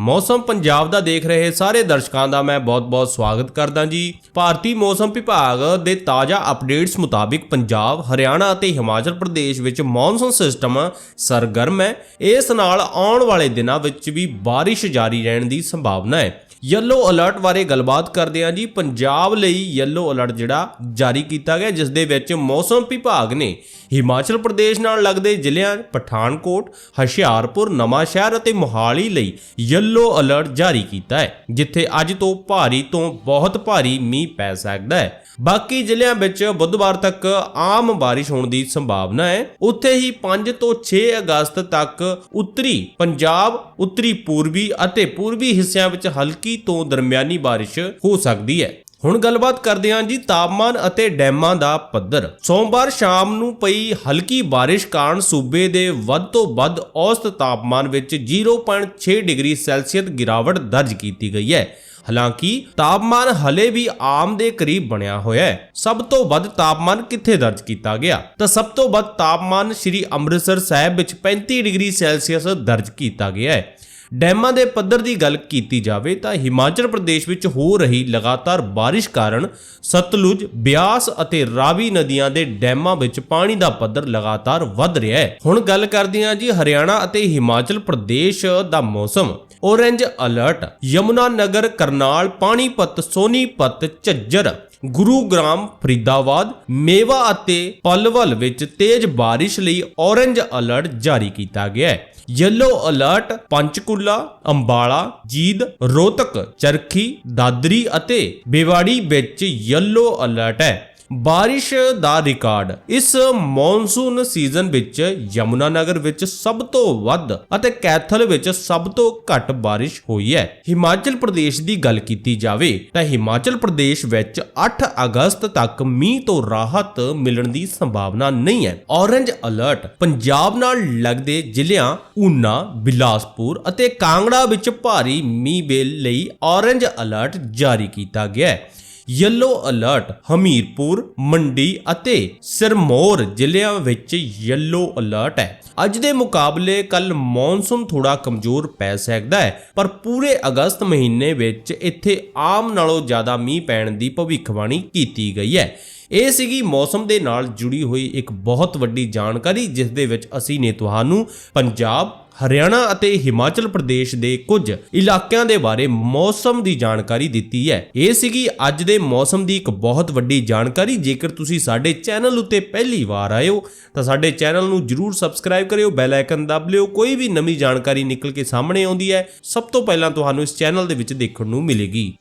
ਮੌਸਮ ਪੰਜਾਬ ਦਾ ਦੇਖ ਰਹੇ ਸਾਰੇ ਦਰਸ਼ਕਾਂ ਦਾ ਮੈਂ ਬਹੁਤ-ਬਹੁਤ ਸਵਾਗਤ ਕਰਦਾ ਜੀ। ਭਾਰਤੀ ਮੌਸਮ ਵਿਭਾਗ ਦੇ ਤਾਜ਼ਾ ਅਪਡੇਟਸ ਮੁਤਾਬਿਕ ਪੰਜਾਬ, ਹਰਿਆਣਾ ਅਤੇ ਹਿਮਾਚਲ ਪ੍ਰਦੇਸ਼ ਵਿੱਚ ਮੌਨਸੂਨ ਸਿਸਟਮ ਸਰਗਰਮ ਹੈ। ਇਸ ਨਾਲ ਆਉਣ ਵਾਲੇ ਦਿਨਾਂ ਵਿੱਚ ਵੀ ਬਾਰਿਸ਼ ਜਾਰੀ ਰਹਿਣ ਦੀ ਸੰਭਾਵਨਾ ਹੈ। ਯੈਲੋ ਅਲਰਟ ਬਾਰੇ ਗੱਲਬਾਤ ਕਰਦੇ ਹਾਂ ਜੀ। ਪੰਜਾਬ ਲਈ ਯੈਲੋ ਅਲਰਟ ਜਿਹੜਾ ਜਾਰੀ ਕੀਤਾ ਗਿਆ, ਜਿਸ ਦੇ ਵਿੱਚ ਮੌਸਮ ਵਿਭਾਗ ਨੇ ਹਿਮਾਚਲ ਪ੍ਰਦੇਸ਼ ਨਾਲ ਲੱਗਦੇ ਜ਼ਿਲ੍ਹਿਆਂ ਪਠਾਨਕੋਟ, ਹੁਸ਼ਿਆਰਪੁਰ, ਨਵਾਂਸ਼ਹਿਰ ਅਤੇ ਮੋਹਾਲੀ ਲਈ ਯੈਲੋ ਅਲਰਟ ਜਾਰੀ ਕੀਤਾ ਹੈ, ਜਿੱਥੇ ਅੱਜ ਤੋਂ ਭਾਰੀ ਤੋਂ ਬਹੁਤ ਭਾਰੀ ਮੀਂਹ ਪੈ ਸਕਦਾ ਹੈ। ਬਾਕੀ ਜ਼ਿਲ੍ਹਿਆਂ ਵਿੱਚ ਬੁੱਧਵਾਰ ਤੱਕ ਆਮ ਬਾਰਿਸ਼ ਹੋਣ ਦੀ ਸੰਭਾਵਨਾ ਹੈ। ਉੱਥੇ ਹੀ 5 ਤੋਂ 6 ਅਗਸਤ ਤੱਕ ਉੱਤਰੀ ਪੰਜਾਬ, ਉੱਤਰੀ ਪੂਰਬੀ ਅਤੇ ਪੂਰਬੀ ਹਿੱਸਿਆਂ ਵਿੱਚ ਹਲਕੀ ਤੋਂ ਦਰਮਿਆਨੀ ਬਾਰਿਸ਼ ਹੋ ਸਕਦੀ ਹੈ। ਹੁਣ ਗੱਲਬਾਤ ਕਰਦੇ ਹਾਂ ਜੀ ਤਾਪਮਾਨ ਅਤੇ ਡੈਮਾਂ ਦਾ ਪੱਧਰ। ਸੋਮਵਾਰ ਸ਼ਾਮ ਨੂੰ ਪਈ ਹਲਕੀ ਬਾਰਿਸ਼ ਕਾਰਨ ਸੂਬੇ ਦੇ ਵੱਧ ਤੋਂ ਵੱਧ ਔਸਤ ਤਾਪਮਾਨ ਵਿੱਚ 0.6 ਡਿਗਰੀ ਸੈਲਸੀਅਸ ਗਿਰਾਵਟ ਦਰਜ ਕੀਤੀ ਗਈ ਹੈ। ਹਾਲਾਂਕਿ ਤਾਪਮਾਨ ਹਲੇ ਵੀ ਆਮ ਦੇ ਕਰੀਬ ਬਣਿਆ ਹੋਇਆ ਹੈ। ਸਭ ਤੋਂ ਵੱਧ ਤਾਪਮਾਨ ਕਿੱਥੇ ਦਰਜ ਕੀਤਾ ਗਿਆ? ਤਾਂ ਸਭ ਤੋਂ ਵੱਧ ਤਾਪਮਾਨ ਸ੍ਰੀ ਅੰਮ੍ਰਿਤਸਰ ਸਾਹਿਬ ਵਿੱਚ 35 ਡਿਗਰੀ ਸੈਲਸੀਅਸ ਦਰਜ ਕੀਤਾ ਗਿਆ ਹੈ। ਡੈਮਾਂ ਦੇ ਪੱਧਰ ਦੀ ਗੱਲ ਕੀਤੀ ਜਾਵੇ ਤਾਂ ਹਿਮਾਚਲ ਪ੍ਰਦੇਸ਼ ਵਿੱਚ ਹੋ ਰਹੀ ਲਗਾਤਾਰ ਬਾਰਿਸ਼ ਕਾਰਨ ਸਤਲੁਜ, ਬਿਆਸ ਅਤੇ ਰਾਵੀ ਨਦੀਆਂ ਦੇ ਡੈਮਾਂ ਵਿੱਚ ਪਾਣੀ ਦਾ ਪੱਧਰ ਲਗਾਤਾਰ ਵੱਧ ਰਿਹਾ ਹੈ। ਹੁਣ ਗੱਲ ਕਰਦੇ ਹਾਂ ਜੀ ਹਰਿਆਣਾ ਅਤੇ ਹਿਮਾਚਲ ਪ੍ਰਦੇਸ਼ ਦਾ ਮੌਸਮ। Orange alert Yamuna Nagar Karnal Panipat Sonipat Jhajjar. Gurugram Faridabad Mewat ਅਤੇ ਪਲਵਲ ਵਿੱਚ ਤੇਜ਼ ਬਾਰਿਸ਼ ਲਈ ਔਰੇਂਜ ਅਲਰਟ ਜਾਰੀ ਕੀਤਾ ਗਿਆ ਹੈ। ਯੈਲੋ ਅਲਰਟ ਪੰਚਕੂਲਾ, ਅੰਬਾਲਾ, ਜੀਦ, ਰੋਹਤਕ, ਚਰਖੀ, ਦਾਦਰੀ ਅਤੇ ਬੇਵਾੜੀ ਵਿੱਚ ਯੈਲੋ ਅਲਰਟ ਹੈ। ਬਾਰਿਸ਼ ਦਾ ਰਿਕਾਰਡ। ਇਸ ਮੌਨਸੂਨ ਸੀਜ਼ਨ ਵਿੱਚ ਯਮੁਨਾ ਨਗਰ ਵਿੱਚ ਸਭ ਤੋਂ ਵੱਧ ਅਤੇ ਕੈਥਲ ਵਿੱਚ ਸਭ ਤੋਂ ਘੱਟ ਬਾਰਿਸ਼ ਹੋਈ ਹੈ। ਹਿਮਾਚਲ ਪ੍ਰਦੇਸ਼ ਦੀ ਗੱਲ ਕੀਤੀ ਜਾਵੇ ਤਾਂ ਹਿਮਾਚਲ ਪ੍ਰਦੇਸ਼ ਵਿੱਚ 8 ਅਗਸਤ ਤੱਕ ਮੀਂਹ ਤੋਂ ਰਾਹਤ ਮਿਲਣ ਦੀ ਸੰਭਾਵਨਾ ਨਹੀਂ ਹੈ। ਔਰੇਂਜ ਅਲਰਟ, ਪੰਜਾਬ ਨਾਲ ਲੱਗਦੇ ਜ਼ਿਲ੍ਹਿਆਂ ਊਨਾ, ਬਿਲਾਸਪੁਰ ਅਤੇ ਕਾਂਗੜਾ ਵਿੱਚ ਭਾਰੀ ਮੀਂਹ ਵੇਲ ਲਈ ਔਰੇਂਜ ਅਲਰਟ ਜਾਰੀ ਕੀਤਾ ਗਿਆ ਹੈ। ਯੈਲੋ ਅਲਰਟ ਹਮੀਰਪੁਰ ਮੰਡੀ ਅਤੇ ਸਿਰਮੌਰ ਜ਼ਿਲ੍ਹਿਆਂ ਵਿੱਚ ਯੈਲੋ ਅਲਰਟ ਹੈ। ਅੱਜ ਦੇ ਮੁਕਾਬਲੇ ਕੱਲ ਮੌਨਸੂਨ ਥੋੜਾ ਕਮਜ਼ੋਰ ਪੈ ਸਕਦਾ ਹੈ, ਪਰ ਪੂਰੇ ਅਗਸਤ ਮਹੀਨੇ ਵਿੱਚ ਇੱਥੇ ਆਮ ਨਾਲੋਂ ਜ਼ਿਆਦਾ ਮੀਂਹ ਪੈਣ ਦੀ ਭਵਿੱਖਬਾਣੀ ਕੀਤੀ ਗਈ ਹੈ। ਇਹ ਸੀਗੀ ਮੌਸਮ ਦੇ ਨਾਲ ਜੁੜੀ ਹੋਈ ਇੱਕ ਬਹੁਤ ਵੱਡੀ ਜਾਣਕਾਰੀ, ਜਿਸ ਦੇ ਵਿੱਚ ਅਸੀਂ ਨੇ ਤੁਹਾਨੂੰ ਪੰਜਾਬ, ਹਰਿਆਣਾ ਅਤੇ ਹਿਮਾਚਲ ਪ੍ਰਦੇਸ਼ ਦੇ ਕੁਝ ਇਲਾਕਿਆਂ ਦੇ ਬਾਰੇ ਮੌਸਮ ਦੀ ਜਾਣਕਾਰੀ ਦਿੱਤੀ ਹੈ। ਇਹ ਸੀਗੀ ਅੱਜ ਦੇ ਮੌਸਮ ਦੀ ਇੱਕ ਬਹੁਤ ਵੱਡੀ ਜਾਣਕਾਰੀ। ਜੇਕਰ ਤੁਸੀਂ ਸਾਡੇ ਚੈਨਲ ਉੱਤੇ ਪਹਿਲੀ ਵਾਰ ਆਏ ਹੋ, ਤਾਂ ਸਾਡੇ ਚੈਨਲ ਨੂੰ ਜਰੂਰ ਸਬਸਕ੍ਰਾਈਬ ਕਰਿਓ, ਬੈਲ ਆਈਕਨ ਦਬ ਲਿਓ। ਕੋਈ ਵੀ ਨਵੀਂ ਜਾਣਕਾਰੀ ਨਿਕਲ ਕੇ ਸਾਹਮਣੇ ਆਉਂਦੀ ਹੈ, ਸਭ ਤੋਂ ਪਹਿਲਾਂ ਤੁਹਾਨੂੰ ਇਸ ਚੈਨਲ ਦੇ ਵਿੱਚ ਦੇਖਣ ਨੂੰ ਮਿਲੇਗੀ।